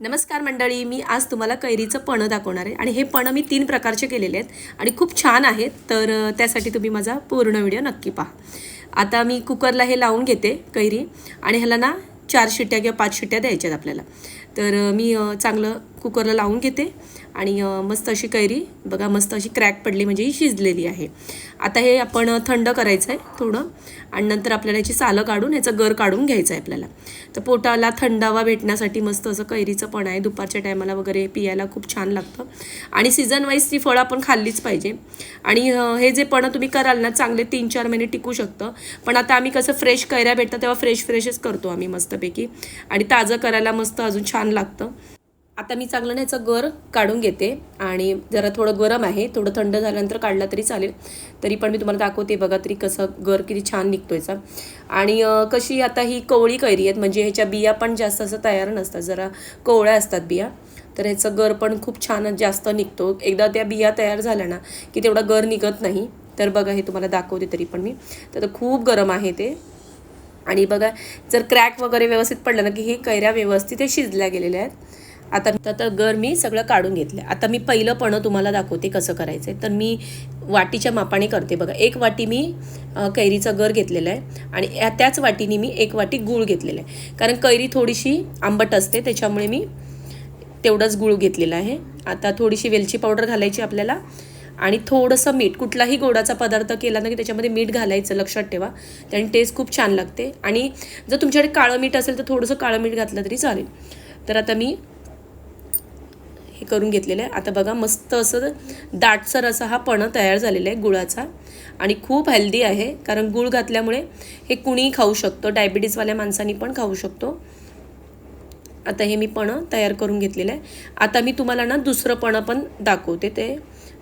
नमस्कार मंडळी मी आज तुम्हाला कैरीचं पणं दाखवणार आहे. आणि हे पणं मी तीन प्रकारचे केलेले आहेत आणि खूप छान आहेत तर त्यासाठी तुम्ही माझा पूर्ण व्हिडिओ नक्की पहा. आता मी कुकरला हे लावून घेते कैरी आणि ह्याला ना चार शिट्ट्या किंवा पाच शिट्ट्या द्यायच्यात आपल्याला. तर मी चांगलं कुकरला लावून घेते. आणि मस्त अशी कैरी. बघा मस्त अशी क्रॅक पडली म्हणजे ही शिजलेली आहे. आता हे आपण थंड करायचं आहे थोडं. आणि नंतर आपल्याला याची सालं काढून ह्याचं गर काढून घ्यायचं आहे आपल्याला. तर पोटाला थंडावा भेटण्यासाठी मस्त असं कैरीचं पण आहे. दुपारच्या टायमाला वगैरे पियायला खूप छान लागतं. आणि सीझन वाईज ती फळं आपण खाल्लीच पाहिजे. आणि हे जे पणं तुम्ही कराल ना चांगले तीन चार महिने टिकू शकतं. पण आता आम्ही कसं फ्रेश कैऱ्या भेटतं तेव्हा फ्रेश फ्रेशच करतो आम्ही मस्तपैकी. आणि ताजं करायला मस्त अजून छान लागतं. आता मी चांगलं ना याचं गर काढून घेते आणि जरा थोडं गरम आहे थोडं थंड झाल्यानंतर काढला तरी चालेल. तरी पण मी तुम्हाला दाखवते बघा तरी कसं गर किती छान निघतो याचा आणि कशी आता ही कवळी कैरी आहेत म्हणजे ह्याच्या बिया पण जास्त असं तयार नसतात जरा कोवळ्या असतात बिया. तर ह्याचं गर पण खूप छान जास्त निघतो. एकदा त्या बिया तयार झाल्या ना की तेवढा गर निघत नाही. तर बघा हे तुम्हाला दाखवते तरी पण मी. तर खूप गरम आहे ते. आणि बघा जर क्रॅक वगैरे व्यवस्थित पडलं ना की हे कैऱ्या व्यवस्थित हे शिजल्या गेलेल्या आहेत. आता आता गर मी सगळं काढून घेतलं. आता मी पहिलं पणं तुम्हाला दाखवते कसं करायचं आहे तर मी वाटीच्या मापाने करते बघा. एक वाटी मी कैरीचा गर घेतलेला आहे आणि या- त्याच वाटीने मी एक वाटी गूळ घेतलेला आहे. कारण कैरी थोडीशी आंबट असते त्याच्यामुळे मी तेवढंच गूळ घेतलेला आहे. आता थोडीशी वेलची पावडर घालायची आपल्याला आणि थोडंसं मीठ कुठलाही गोडाचा पदार्थ केला ना की त्याच्यामध्ये मीठ घालायचं लक्षात ठेवा. त्याने टेस्ट खूप छान लागते. आणि जर तुमच्याकडे काळं मीठ असेल तर थोडंसं काळं मीठ घातलं तरी चालेल. तर आता मी हे करून घेतलेलं आहे. आता बघा मस्त असं दाटसर असा हा पणं तयार झालेला आहे गुळाचा. आणि खूप हेल्दी आहे कारण गुळ घातल्यामुळे हे कुणीही खाऊ शकतो. डायबिटीजवाल्या माणसांनी पण खाऊ शकतो. आता हे मी पणं तयार करून घेतलेलं आहे. आता मी तुम्हाला ना दुसरं पणं पण दाखवते ते.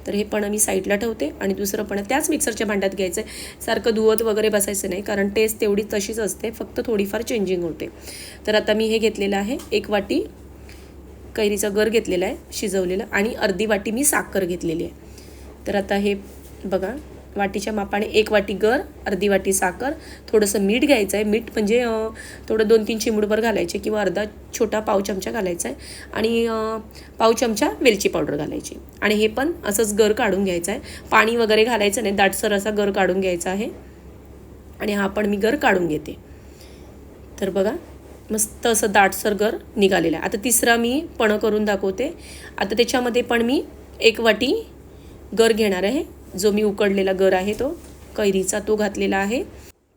तर हे पणं मी साईडला ठेवते आणि दुसरं पणं त्याच मिक्सरच्या भांड्यात घ्यायचं आहे. सारखं धुवत वगैरे बसायचं नाही कारण टेस्ट तेवढी तशीच असते. फक्त थोडीफार चेंजिंग होते. तर आता मी हे घेतलेलं आहे. एक वाटी कैरीचा गर घेतलेला आहे शिजवलेलं आणि अर्धी वाटी मी साखर घेतलेली आहे. तर आता हे बघा वाटीच्या मापाने एक वाटी गर अर्धी वाटी साखर थोडंसं मीठ घ्यायचं आहे. मीठ म्हणजे थोडं दोन तीन चिमुडभर घालायचे किंवा अर्धा छोटा पाव चमचा घालायचा आहे. आणि पाव चमचा वेलची पावडर घालायची. आणि हे पण असंच गर काढून घ्यायचं आहे. पाणी वगैरे घालायचं नाही. दाटसर असा गर काढून घ्यायचा आहे. आणि हा पण मी गर काढून घेते. तर बघा मस्त असं दाटसर गर निघालेलं आहे. आता तिसरा मी पणं करून दाखवते. आता त्याच्यामध्ये पण मी एक वाटी गर घेणार आहे. जो मी उकडलेला गर आहे तो कैरीचा तो घातलेला आहे.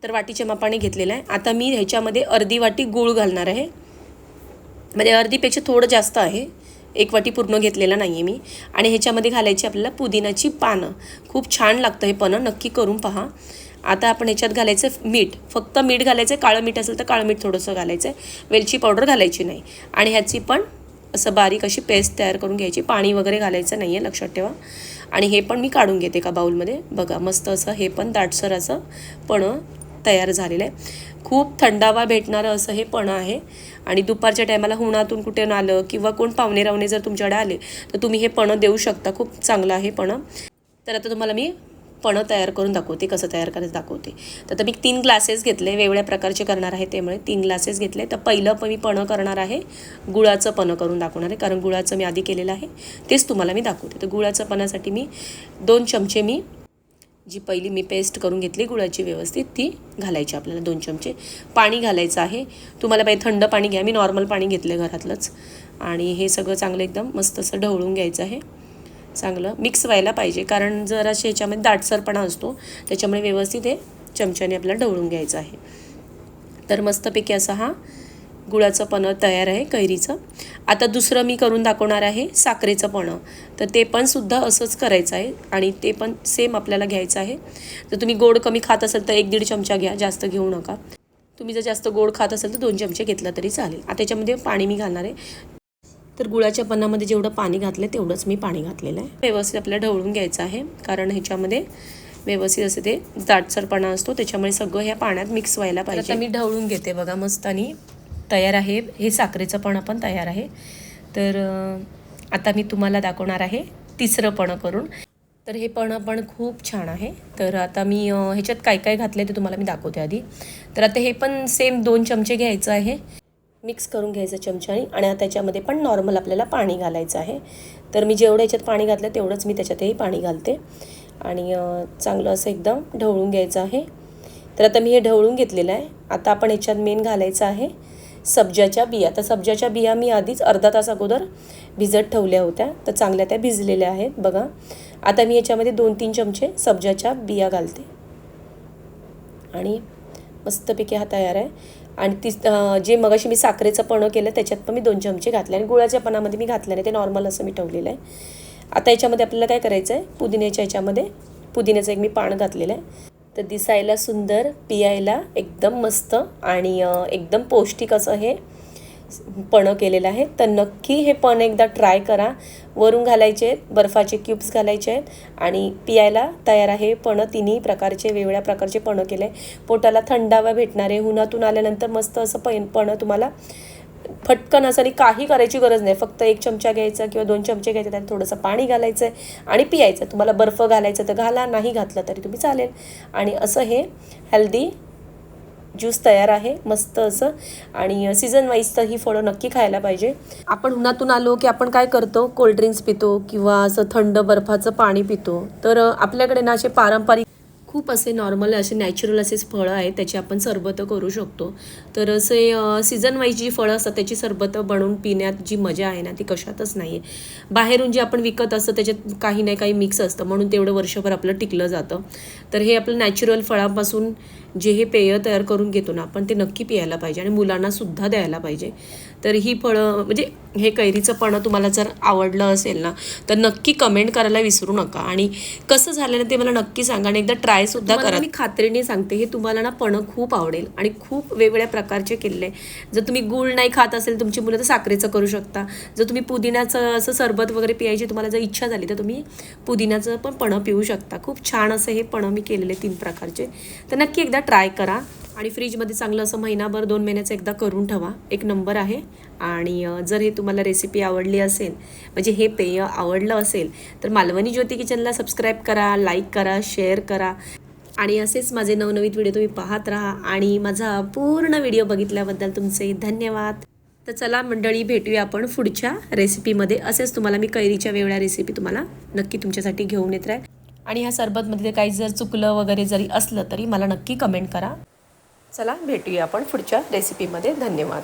तर वाटीच्या मापाने घेतलेला आहे. आता मी ह्याच्यामध्ये अर्धी वाटी गूळ घालणार आहे. म्हणजे अर्धीपेक्षा थोडं जास्त आहे. एक वाटी पूर्ण घेतलेला नाही आहे मी. आणि ह्याच्यामध्ये घालायची आपल्याला पुदिनाची पानं. खूप छान लागतं हे पानं नक्की करून पहा. आता आपण याच्यात घालायचं मीठ. फक्त मीठ घालायचं आहे काळं मीठ असेल तर काळं मीठ थोडंसं घालायचं. आहे वेलची पावडर घालायची नाही. आणि ह्याची पण असं बारीक अशी पेस्ट तयार करून घ्यायची. पाणी वगैरे घालायचं नाही आहे लक्षात ठेवा. आणि हे पण मी काढून घेते का बाऊलमध्ये बघा मस्त असं हे पण दाटसर असं पणं तयार झालेलं आहे. खूप थंडावा भेटणारं असं हे पण आहे. आणि दुपारच्या टायमाला हुणातून कुठे आलं किंवा कोण पाहुणे रावणे जर तुमच्याकडे आले तर तुम्ही हे पणं देऊ शकता. खूप चांगलं आहे पणं. तर आता तुम्हाला मी पणं तयार करून दाखवते कसं तयार करायचं दाखवते. तर आता मी तीन ग्लासेस घेतले वेगळ्या प्रकारचे करणार आहे त्यामुळे तीन ग्लासेस घेतले. तर पहिलं पण मी पणं करणार आहे गुळाचं पणं करून दाखवणार आहे कारण गुळाचं मी आधी केलेलं आहे तेच तुम्हाला मी दाखवते. तर गुळाचं पणासाठी मी दोन चमचे मी जी पहिली मी पेस्ट करून घेतली गुळाची व्यवस्थित ती घालायची आपल्याला दोन चमचे. पाणी घालायचं आहे. तुम्हाला पाहिजे थंड पाणी घ्या. मी नॉर्मल पाणी घेतलं घरातलंच. आणि हे सगळं चांगलं एकदम मस्त असं ढवळून घ्यायचं आहे. चांगलं मिक्स व्हायला पाहिजे. कारण जर असे ह्याच्यामध्ये दाटसरपणा असतो. त्याच्यामुळे व्यवस्थित हे चमच्याने आपल्याला ढवळून घ्यायचं आहे. तर मस्तपैकी असा हा गुळाचं पणं तयार आहे कैरीचं. आता दुसरं मी करून दाखवणार आहे साखरेचं पणं. तर ते पण सुद्धा असंच करायचं आहे आणि ते पण सेम आपल्याला घ्यायचं आहे. जर तुम्ही गोड कमी खात असाल तर एक दीड चमचा घ्या जास्त घेऊ नका. तुम्ही जर जास्त गोड खात असाल तर दोन चमचे घेतलं तरी चालेल. आता त्याच्यामध्ये पाणी मी घालणार आहे. तर गुळाच्या पन्नामध्ये जेवढं पाणी घातलं तेवढंच मी पाणी घातलेलं आहे. व्यवस्थित आपल्याला ढवळून घ्यायचं आहे कारण ह्याच्यामध्ये व्यवस्थित असं ते दाटसरपणा असतो त्याच्यामुळे सगळं ह्या पाण्यात मिक्स व्हायला पाहिजे. मी ढवळून घेते बघा मस्त आणि तयार आहे. हे साखरेचं पण पण तयार आहे. तर आता मी तुम्हाला दाखवणार आहे तिसरं पणं करून. तर हे पणं पण खूप छान आहे. तर आता मी ह्याच्यात काय काय घातलं ते तुम्हाला मी दाखवते आधी. तर आता हे पण सेम दोन चमचे घ्यायचं आहे. मिक्स करून घ्यायचं चमच्याने आणि आता त्याच्यामध्ये पण नॉर्मल आपल्याला पाणी घालायचं आहे. तर मी जेवढं याच्यात पाणी घातलं तेवढंच मी त्याच्यातही पाणी घालते. आणि चांगलं असं एकदम ढवळून घ्यायचं आहे. तर आता मी हे ढवळून घेतलेलं आहे. आता आपण याच्यात मेन घालायचं आहे सब्जाच्या बिया. तर सब्जाच्या बिया मी आधीच अर्धा तास अगोदर भिजत ठेवल्या होत्या. तर चांगल्या त्या भिजलेल्या आहेत बघा. आता मी याच्यामध्ये दोन तीन चमचे सब्जाच्या बिया घालते. आणि मस्तपैकी हा तयार आहे. आणि ती जे मगाशी मी साखरेचं पणं केलं त्याच्यात पण मी दोन चमचे घातले आणि गुळाच्या पणामध्ये मी घातलं नाही ते नॉर्मल असं मी ठेवलेलं आहे. आता याच्यामध्ये आपल्याला काय करायचं आहे? पुदिन्याच्या याच्यामध्ये पुदिन्याचं एक मी पान घातलेलं आहे. तर दिसायला सुंदर पियायला एकदम मस्त आणि एकदम पौष्टिक असं हे पणं केलेलं आहे. तर नक्की हे पण एकदा ट्राय करा. वरून घालायचे आहेत बर्फाचे क्यूब्स घालायचे आहेत आणि पियायला तयार आहे पणं. तिन्ही प्रकारचे वेगवेगळ्या प्रकारचे पणं केले. आहे पोटाला थंडावा भेटणारे उन्हातून आल्यानंतर मस्त असं पण पणं तुम्हाला फटकन असं आणि काही करायची गरज नाही. फक्त एक चमचा घ्यायचा किंवा दोन चमचे घ्यायचे त्यात थोडंसं पाणी घालायचं आहे आणि पियायचं तुम्हाला बर्फ घालायचं तर घाला नाही घातलं तरी तुम्ही चालेल. आणि असं हे हेल्दी ज्यूस तयार आहे मस्त असं. आणि सीझन वाईज तर ही फळं नक्की खायला पाहिजे. आपण उन्हातून आलो की आपण काय करतो? कोल्ड्रिंक्स पितो किंवा असं थंड बर्फाचं पाणी पितो. तर आपल्याकडे ना असे पारंपरिक खूप असे नॉर्मल असे नॅचरल असे फळं आहेत त्याची आपण सरबतं करू शकतो. तर असे सीझन वाईज जी फळं असतात त्याची सरबतं बनवून पिण्यात जी मजा आहे ना ती कशातच नाही आहे बाहेरून जे आपण विकत असतं त्याच्यात काही नाही काही मिक्स असतं म्हणून तेवढं वर्षभर आपलं टिकलं जातं. तर हे आपलं नॅचरल फळापासून जे हे पेय तयार करून घेतो ना आपण ते नक्की प्यायला पाहिजे आणि मुलांना सुद्धा द्यायला पाहिजे. तर ही फळं म्हणजे हे कैरीचं पणं तुम्हाला जर आवडलं असेल ना तर नक्की कमेंट करायला विसरू नका. आणि कसं झालं ना ते मला नक्की सांगा आणि एकदा ट्राय सुद्धा करा. मी खात्रीने सांगते हे तुम्हाला ना पणं खूप आवडेल आणि खूप वेगवेगळ्या प्रकारचे केलेले. जर तुम्ही गूळ नाही खात असेल तुमची मुलं तर साखरेचं करू शकता. जर तुम्ही पुदिन्याचं असं सरबत वगैरे पियायची तुम्हाला जर इच्छा झाली तर तुम्ही पुदिन्याचं पण पणं पिऊ शकता. खूप छान असं हे पणं मी केलेले तीन प्रकारचे. तर नक्की एकदा ट्राय करा आणि फ्रीजमध्ये चांगलं असं महिनाभर दोन महिन्याचं एकदा करून ठेवा. एक नंबर आहे. आणि जर हे तुम्हाला रेसिपी आवडली असेल म्हणजे हे पेय आवडलं असेल तर मालवणी ज्योती किचनला सबस्क्राईब करा लाईक करा शेअर करा. आणि असेच माझे नवनवीन व्हिडिओ तुम्ही पाहत राहा. आणि माझा पूर्ण व्हिडिओ बघितल्याबद्दल तुमचे धन्यवाद. तर चला मंडळी भेटूया आपण पुढच्या रेसिपीमध्ये असेच तुम्हाला मी कैरीच्या वेगळ्या रेसिपी तुम्हाला नक्की तुमच्यासाठी घेऊन येत राहील आणि ह्या सरबतमध्ये काही जर चुकलं वगैरे जरी असलं तरी मला नक्की कमेंट करा. चला भेटूया आपण पुढच्या रेसिपीमध्ये धन्यवाद.